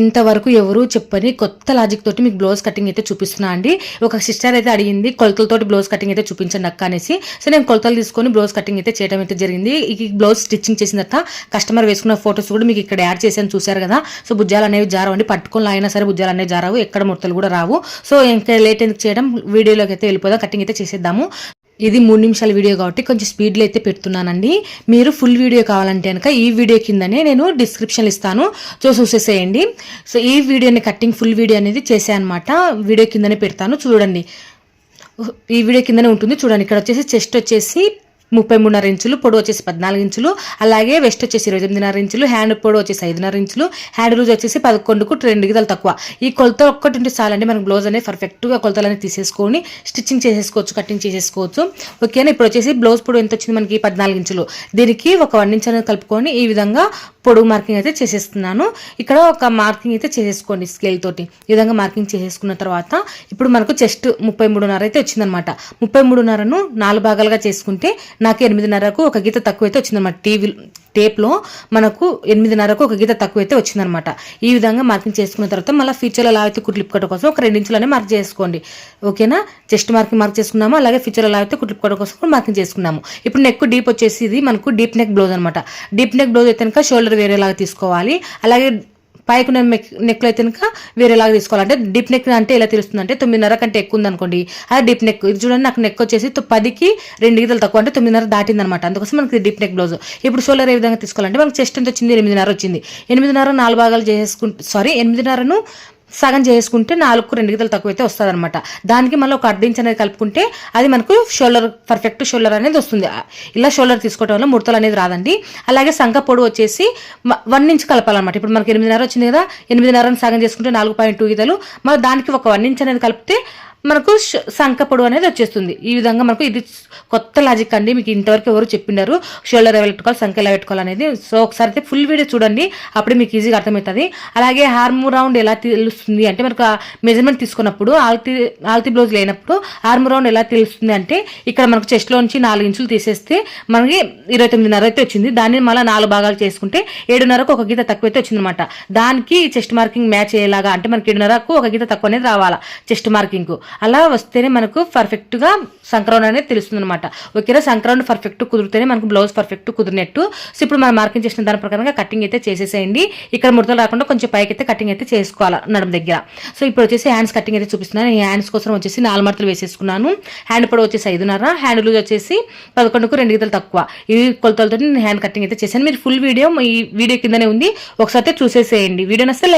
ఇంతవరకు ఎవరు చెప్పని కొత్త లాజిక్ తోటి మీకు బ్లౌజ్ కటింగ్ అయితే చూపిస్తున్నా అండి. ఒక సిస్టర్ అయితే అడిగింది కొలతలతోటి బ్లౌజ్ కటింగ్ అయితే చూపించండి అక్క అనేసి. సో నేను కొలతలు తీసుకొని బ్లౌజ్ కటింగ్ అయితే చేయడం అయితే జరిగింది. ఈ బ్లౌజ్ స్టిచ్చింగ్ చేసిన తర్వాత కస్టమర్ వేసుకున్న ఫొటోస్ కూడా మీకు ఇక్కడ యాడ్ చేసాను చూశారు కదా. సో భుజాలు అనేవి జారవండి. పట్టుకొని అయినా సరే భుజాలు అనేవి జారావు ఎక్కడ ముడతలు కూడా రావు. సో ఇంకా లేట్ ఎందుకు చేయడం? వీడియోలోకి అయితే వెళ్ళిపోదాం కటింగ్ అయితే చేసేద్దాము. ఇది మూడు నిమిషాల వీడియో కాబట్టి కొంచెం స్పీడ్లో అయితే పెడుతున్నానండి. మీరు ఫుల్ వీడియో కావాలంటే కనుక ఈ వీడియో కిందనే నేను డిస్క్రిప్షన్ ఇస్తాను. సో చూసేసేయండి. సో ఈ వీడియోని కట్టింగ్ ఫుల్ వీడియో అనేది చేసే అనమాట వీడియో కిందనే పెడతాను. చూడండి. ఈ వీడియో కిందనే ఉంటుంది. చూడండి. ఇక్కడ వచ్చేసి చెస్ట్ వచ్చేసి ముప్పై మూడున్నర ఇంచులు పొడవు వచ్చేసి పద్నాలుగు ఇంచులు అలాగే వెస్ట్ వచ్చేసి ఇరవై ఎనిమిదిన్నర ఇంచులు హ్యాండ్ పొడవు వచ్చేసి ఐదున్నర ఇంచులు హ్యాండ్ లూజ్ వచ్చేసి పదకొండుకు రెండు గిదలు తక్కువ. ఈ కొలత ఒక్కటి ఉంటే చాలండి మనకు బ్లౌజ్ అనేది పర్ఫెక్ట్గా కొలతలు అనేది తీసేసుకొని స్టిచ్చింగ్ చేసేసుకోవచ్చు కటింగ్ చేసేసుకోవచ్చు. ఓకేనా? ఇప్పుడు వచ్చేసి బ్లౌజ్ పొడవు ఎంత వచ్చింది మనకి? పద్నాలుగు ఇంచులు. దీనికి ఒక వన్ ఇంచ్ అనేది కలుపుకొని ఈ విధంగా పొడుగు మార్కింగ్ అయితే చేసేస్తున్నాను. ఇక్కడ ఒక మార్కింగ్ అయితే చేసేసుకోండి స్కేల్ తోటి. ఈ విధంగా మార్కింగ్ చేసేసుకున్న తర్వాత ఇప్పుడు మనకు చెస్ట్ ముప్పై మూడున్నర అయితే వచ్చిందనమాట. ముప్పై మూడున్నరను నాలుగు భాగాలుగా చేసుకుంటే నాకు ఎనిమిదిన్నరకు ఒక గీత తక్కువైతే వచ్చిందనమాట టీవీ టేప్లో మనకు ఎనిమిదిన్నరకు ఒక గీత తక్కువైతే వచ్చిందనమాట ఈ విధంగా మార్కింగ్ చేసుకున్న తర్వాత మళ్ళీ ఫ్యూచర్లో ఎలా అయితే కుట్లిప్ కోసం ఒక రెండు మార్క్ చేసుకోండి. ఓకేనా? చెస్ట్ మార్కింగ్ మార్క్ చేసుకున్నాము అలాగే ఫ్యూచర్లో ఎలా అయితే కుట్లు కోసం కూడా మార్కింగ్ చేసుకున్నాము. ఇప్పుడు నెక్ డీప్ వచ్చేసి ఇది మనకు డీప్ నెక్ బ్లౌజ్ అనమాట డీప్ నెక్ బ్లౌజ్ అయితే కనుక షోల్డర్ వేరేలాగా తీసుకోవాలి. అలాగే పైకి ఉన్న నెక్ నెక్లో అయితే కనుక వేరేలాగా తీసుకోవాలంటే డీప్ నెక్ అంటే ఎలా తెలుస్తుంది అంటే తొమ్మిదిన్నర కంటే ఎక్కువ ఉందనుకోండి. అది అదే డీప్ నెక్. ఇది చూడండి నాకు నెక్ వచ్చేసి పదికి రెండు గీతలు తక్కువ అంటే తొమ్మిదిన్నర దాటింది అనమాట అందుకోసం మనకి డీప్ నెక్ బ్లౌజ్. ఇప్పుడు షోల్డర్ ఏ విధంగా తీసుకోవాలంటే మనకి చెస్ట్ ఎంత వచ్చింది? ఎనిమిదిన్నర వచ్చింది. ఎనిమిదిన్నర నాలుగు భాగాలు చేసుకుంటే సారీ ఎనిమిదిన్నరను సగం చేసుకుంటే నాలుగు రెండు గిదలు తక్కువ అయితే వస్తుంది అనమాట దానికి మళ్ళీ ఒక అర్ధ అనేది కలుపుకుంటే అది మనకు షోల్డర్ పర్ఫెక్ట్ షోల్డర్ అనేది వస్తుంది. ఇలా షోల్డర్ తీసుకోవడం వల్ల ముడతలు అనేది రాదండి. అలాగే సంఖ పొడి వచ్చేసి వన్ ఇంచ్ కలపాలన్నమాట. ఇప్పుడు మనకి ఎనిమిదిన్నర వచ్చింది కదా ఎనిమిదిన్నరని సగం చేసుకుంటే నాలుగు పాయింట్ టూ గిదలు మళ్ళీ దానికి ఒక వన్ ఇంచ్ అనేది కలిపితే మనకు ష- అనేది వచ్చేస్తుంది. ఈ విధంగా మనకు ఇది కొత్త లాజిక్ అండి. మీకు ఇంతవరకు ఎవరు చెప్పినారు? షోల్డర్ ఎలా పెట్టుకోవాలి సంఖ్య ఎలా పెట్టుకోవాలి అనేది. సో ఒకసారి అయితే ఫుల్ వీడియో చూడండి. అప్పుడే మీకు ఈజీగా అర్థమవుతుంది. అలాగే హార్మ్ రౌండ్ ఎలా తెలుస్తుంది అంటే మనకు మెజర్మెంట్ తీసుకున్నప్పుడు ఆల్తి ఆల్తి బ్లౌజ్ లేనప్పుడు హార్మ్ రౌండ్ ఎలా తెలుస్తుంది అంటే ఇక్కడ మనకు చెస్ట్లో నుంచి నాలుగు ఇంచులు తీసేస్తే మనకి ఇరవై తొమ్మిదిన్నర అయితే వచ్చింది. దాన్ని మళ్ళీ నాలుగు భాగాలు చేసుకుంటే ఏడున్నరకు ఒక గీత తక్కువ అయితే వచ్చిందనమాట దానికి చెస్ట్ మార్కింగ్ మ్యాచ్ అయ్యేలాగా అంటే మనకి ఏడున్నరకు ఒక గీత తక్కువ అనేది రావాలా చెస్ట్ మార్కింగ్ అలా వస్తేనే మనకు పర్ఫెక్ట్గా సంక్రమణ అనేది తెలుస్తుంది అనమాట ఓకేనా సంక్రమణ పర్ఫెక్ట్ కుదిరితేనే మనకు బ్లౌజ్ పర్ఫెక్ట్ కుదిరినట్టు. సో ఇప్పుడు మనం మార్కింగ్ చేసిన దాని ప్రకారంగా కటింగ్ అయితే చేసేసేయండి. ఇక్కడ ముడతలు రాకుండా కొంచెం పైకి అయితే కటింగ్ అయితే చేసుకోవాలి నడుము దగ్గర. సో ఇప్పుడు వచ్చేసి హ్యాండ్స్ కటింగ్ అయితే చూపిస్తున్నాను. ఈ హ్యాండ్స్ కోసం వచ్చేసి నాలుగు మడతలు వేసేసుకున్నాను. హ్యాండ్ పొడవు వచ్చేసి ఐదున్నర హ్యాండ్ లూజ్ వచ్చేసి పదకొండుకు రెండు గీతలు తక్కువ. ఈ కొలతలతో నేను హ్యాండ్ కటింగ్ అయితే చేశాను. మీరు ఫుల్ వీడియో ఈ వీడియో కిందనే ఉంది. ఒకసారి చూసేసేయండి. వీడియో నస్తే